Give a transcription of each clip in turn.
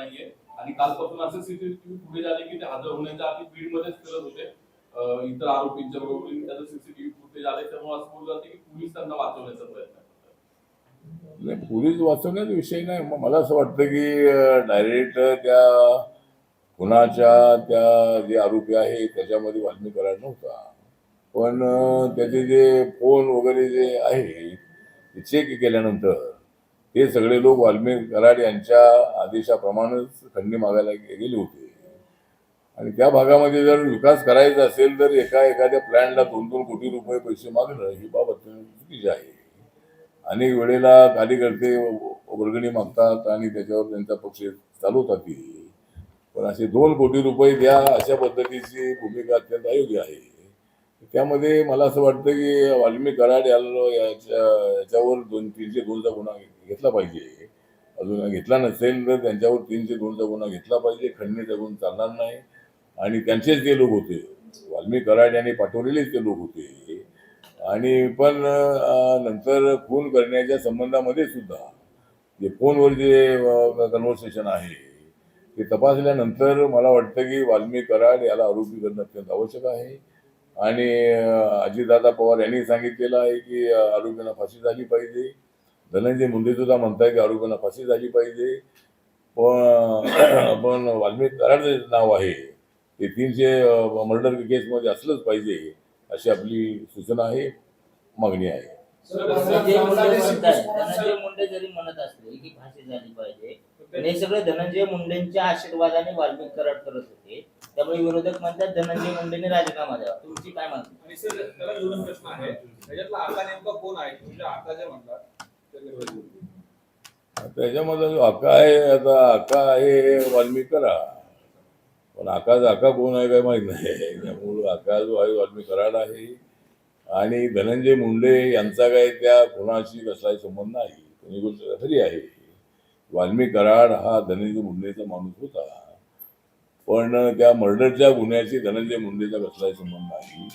नाहीये. आणि कालपासून असे सीसीटीव्ही पुढे झाले की ते हजर होण्याच्या आधी बीडमध्येच फिरत होते. इतर आरोपींच्या बरोबर त्याचं सीसीटीव्ही फुटेज आले त्यामुळे असं बोललं जाते की पोलीस त्यांना वाचवण्याचा प्रयत्न नाही पोलीस वाचवण्याचा विषय नाही. मग मला असं वाटतं की डायरेक्ट त्या कुणाच्या त्या जे आरोपी आहे त्याच्यामध्ये बातमी करायला नव्हता. पण त्याचे जे फोन वगैरे जे आहे ते चेक केल्यानंतर हे सगळे लोक वाल्मिक कराड यांच्या आदेशाप्रमाणेच खंडणी मागायला गेले होते. आणि त्या भागामध्ये जर विकास करायचा असेल तर एका एखाद्या प्लॅनला दोन दोन कोटी रुपये पैसे मागणं ही बाब अत्यंत चुकीची आहे. अनेक वेळेला कार्यकर्ते वर्गणी मागतात आणि त्याच्यावर त्यांचा पक्ष चालवतात पण असे दोन कोटी रुपये द्या अशा पद्धतीची भूमिका अत्यंत अयोग्य आहे. त्यामध्ये मला असं वाटतं की वाल्मिक कराड याला याच्या याच्यावर दोन तीनशे दोनचा गुन्हा घेतला पाहिजे. अजून घेतला नसेल तर त्यांच्यावर तीनशे दोनचा गुन्हा घेतला पाहिजे खंडणीचा गुण चालणार नाही. आणि त्यांचेच ते लोक होते. वाल्मी कराड यांनी पाठवलेलेच ते लोक होते. आणि पण नंतर खून करण्याच्या संबंधामध्ये सुद्धा जे फोनवर जे कन्व्हर्सेशन आहे ते तपासल्यानंतर मला वाटतं की वाल्मी कराड याला आरोपी करणं अत्यंत आवश्यक आहे. आणि अजितदादा पवार यांनी सांगितलेलं आहे की आरोपींना फाशी झाली पाहिजे. धनंजय मुंडे सुद्धा म्हणताय की आरोपींना फाशी झाली पाहिजे. पण पण वाल्मिक कराडचं नाव आहे ते तीनशे मर्डर केसमध्ये असलंच पाहिजे अशी आपली सूचना आहे मागणी आहे. धनंजय मुंडे म्हणताय धनंजय मुंडे जरी म्हणत असले की फाशी झाली पाहिजे हे सगळे धनंजय मुंडेंच्या आशीर्वादाने वाल्मिक कराड करत होते. त्यामुळे विरोधक म्हणतात धनंजय मुंडेने राजीनामा द्यावा. तुमची काय मागणी? आणि सर त्याला दोन प्रश्न आहे. त्याच्यातला आका नेमका कोण आहे? तुमच्या आका जे म्हणतात त्याच्यामधला त्याच्यामध्ये जो आका आहे आता आका आहे वाल्मिक करा पण आकाचा आका कोण आहे काय माहीत नाही. त्यामुळं आका जो आहे वाल्मिक कराड आहे. आणि धनंजय मुंडे यांचा काय त्या कोणाशी कसलाही संबंध नाही. कोणी गोष्ट खरी आहे. वाल्मिक कराड हा धनंजय मुंडेचा माणूस होता. पण त्या मर्डरच्या गुन्ह्याशी धनंजय मुंडेचा कसलाही संबंध नाही.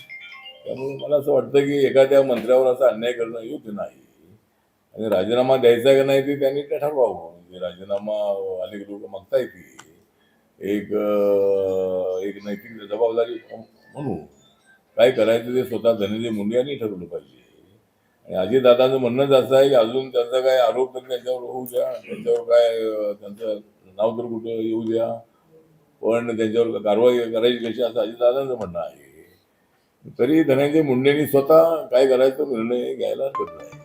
त्यामुळे मला असं वाटतं की एखाद्या मंत्र्यावर असा अन्याय करणं योग्य नाही. आणि राजीनामा द्यायचा का नाही ते त्यांनी ते ठरवावं. म्हणजे राजीनामा अनेक लोक मागता येते एक एक नैतिक जबाबदारी म्हणू काय करायचं ते स्वतः धनंजय मुंडे यांनी ठरवलं पाहिजे. आणि अजितदादांचं म्हणणंच असं आहे की अजून त्यांचा काय आरोप तर त्यांच्यावर होऊ द्या त्यांच्यावर काय त्यांचं नाव तर कुठं येऊ द्या पण त्यांच्यावर कारवाई करायची कशी असं अजितदादांचं म्हणणं आहे. तरी धनंजय मुंडेंनी स्वतः काय करायचं निर्णय घ्यायला हरकत नाही.